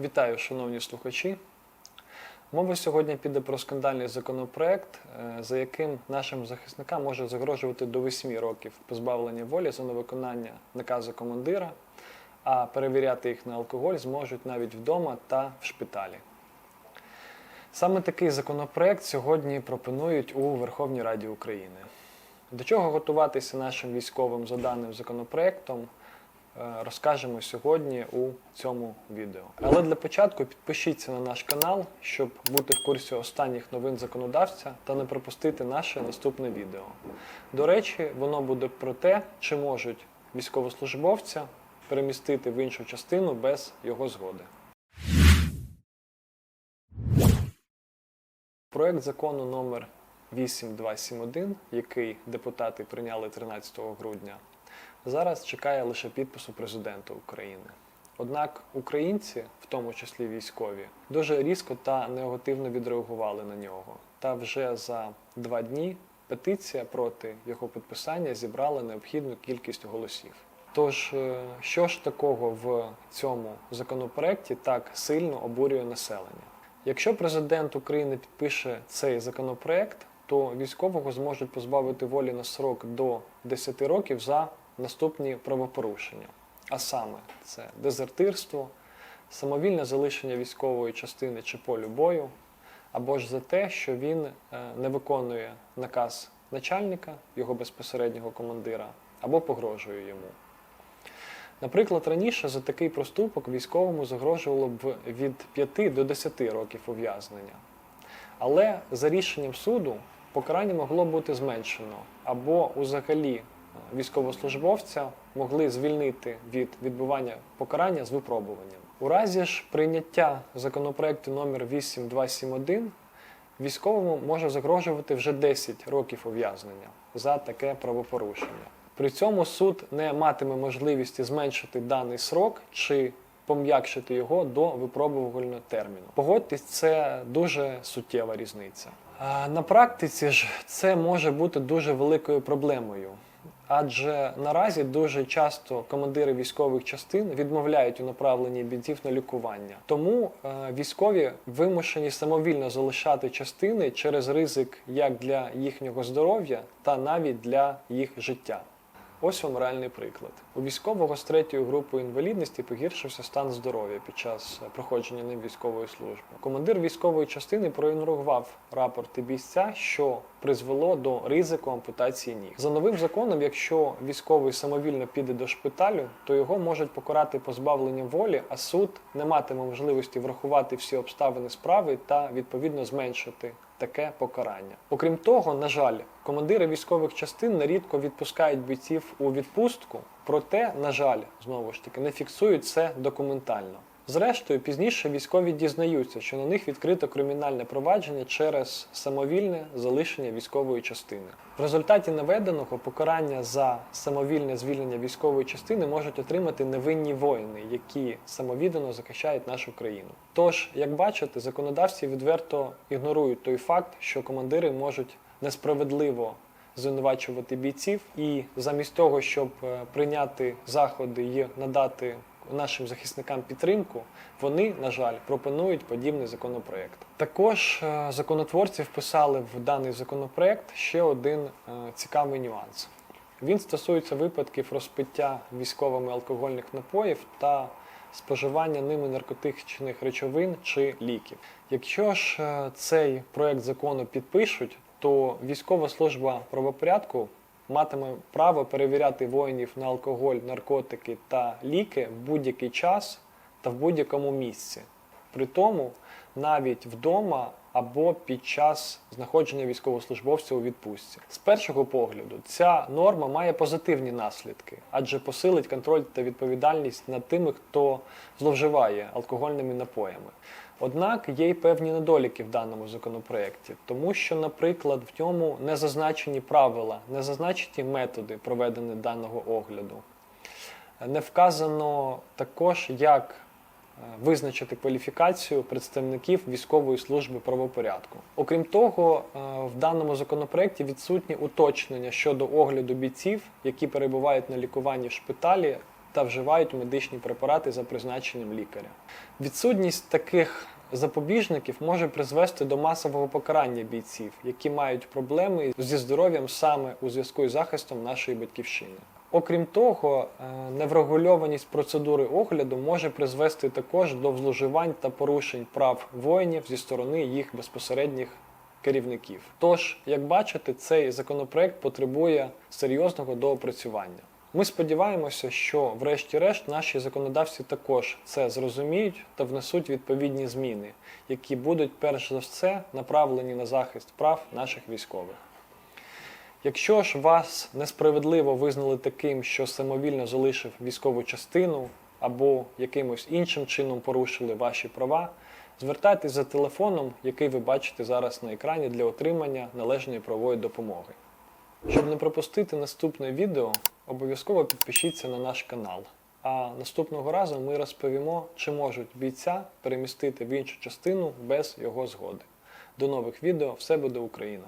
Вітаю, шановні слухачі. Мова сьогодні піде про скандальний законопроект, е, за яким нашим захисникам може загрожувати до 8 років позбавлення волі за невиконання наказу командира, а перевіряти їх на алкоголь зможуть навіть вдома та в шпиталі. Саме такий законопроект сьогодні пропонують у Верховній Раді України. До чого готуватися нашим військовим за даним законопроектом, розкажемо сьогодні у цьому відео. Але для початку підпишіться на наш канал, щоб бути в курсі останніх новин законодавця та не пропустити наше наступне відео. До речі, воно буде про те, чи можуть військовослужбовця перемістити в іншу частину без його згоди. Проект закону номер 8271, який депутати прийняли 13 грудня, зараз чекає лише підпису президента України. Однак українці, в тому числі військові, дуже різко та негативно відреагували на нього. Та вже за два дні петиція проти його підписання зібрала необхідну кількість голосів. Тож, е, що ж такого в цьому законопроекті так сильно обурює населення? Якщо президент України підпише цей законопроект, то військового зможуть позбавити волі на срок до 10 років за наступні правопорушення. А саме це дезертирство, самовільне залишення військової частини чи полю бою, або ж за те, що він е, не виконує наказ начальника, його безпосереднього командира, або погрожує йому. Наприклад, раніше за такий проступок військовому загрожувало б від 5 до 10 років ув'язнення. Але за рішенням суду покарання могло бути зменшено, або взагалі е, військовослужбовця могли звільнити від відбування покарання з випробуванням. У разі ж прийняття законопроекту номер 8271 військовому може загрожувати вже 10 років ув'язнення за таке правопорушення. При цьому суд не матиме можливості зменшити даний срок чи пом'якшити його до випробувального терміну. Погодьтесь, це дуже суттєва різниця. На практиці ж це може бути дуже великою проблемою. Адже наразі дуже часто командири військових частин відмовляють у направленні бійців на лікування. Тому е, військові вимушені самовільно залишати частини через ризик як для їхнього здоров'я та навіть для їх життя. Ось вам реальний приклад. У військового з третьою групою інвалідності погіршився стан здоров'я під час е, проходження ним військової служби. Командир військової частини проігнорував рапорти бійця, що призвело до ризику ампутації ніг. За новим законом, якщо військовий самовільно піде до шпиталю, то його можуть покарати позбавленням волі, а суд не матиме можливості врахувати всі обставини справи та відповідно зменшити таке покарання. Окрім того, на жаль, командири військових частин нерідко відпускають бійців у відпустку, проте, на жаль, знову ж таки, не фіксують це документально. Зрештою, пізніше військові дізнаються, що на них відкрито кримінальне провадження через самовільне залишення військової частини. В результаті наведеного покарання за самовільне звільнення військової частини можуть отримати невинні воїни, які самовіддано захищають нашу країну. Тож, як бачите, законодавці відверто ігнорують той факт, що командири можуть несправедливо звинувачувати бійців, і замість того, щоб е, прийняти заходи і надати нашим захисникам підтримку, вони, на жаль, пропонують подібний законопроект. Також е, законотворці вписали в даний законопроект ще один е, цікавий нюанс. Він стосується випадків розпиття військовими алкогольних напоїв та споживання ними наркотичних речовин чи ліків. Якщо ж е, цей проект закону підпишуть, то військова служба правопорядку матиме право перевіряти воїнів на алкоголь, наркотики та ліки в будь-який час та в будь-якому місці. При тому навіть вдома або під час знаходження військовослужбовця у відпустці. З першого погляду, ця норма має позитивні наслідки, адже посилить контроль та відповідальність над тими, хто зловживає алкогольними напоями. Однак є й певні недоліки в даному законопроекті, тому що, наприклад, в ньому не зазначені правила, не зазначені методи проведення даного огляду. Не вказано також, як визначити кваліфікацію представників військової служби правопорядку. Окрім того, е, в даному законопроекті відсутні уточнення щодо огляду бійців, які перебувають на лікуванні в шпиталі, та вживають медичні препарати за призначенням лікаря. Відсутність таких запобіжників може призвести до масового покарання бійців, які мають проблеми зі здоров'ям саме у зв'язку із захистом нашої батьківщини. Окрім того, е, неврегульованість процедури огляду може призвести також до зловживань та порушень прав воїнів зі сторони їх безпосередніх керівників. Тож, як бачите, цей законопроект потребує серйозного доопрацювання. Ми сподіваємося, що, врешті-решт, наші законодавці також це зрозуміють та внесуть відповідні зміни, які будуть перш за все направлені на захист прав наших військових. Якщо ж вас несправедливо визнали таким, що самовільно залишив військову частину або якимось іншим чином порушили ваші права, звертайтесь за телефоном, який ви бачите зараз на екрані для отримання належної правової допомоги. Щоб не пропустити наступне відео, обов'язково підпишіться на наш канал. А наступного разу ми розповімо, чи можуть бійця перемістити в іншу частину без його згоди. До нових відео, все буде Україна!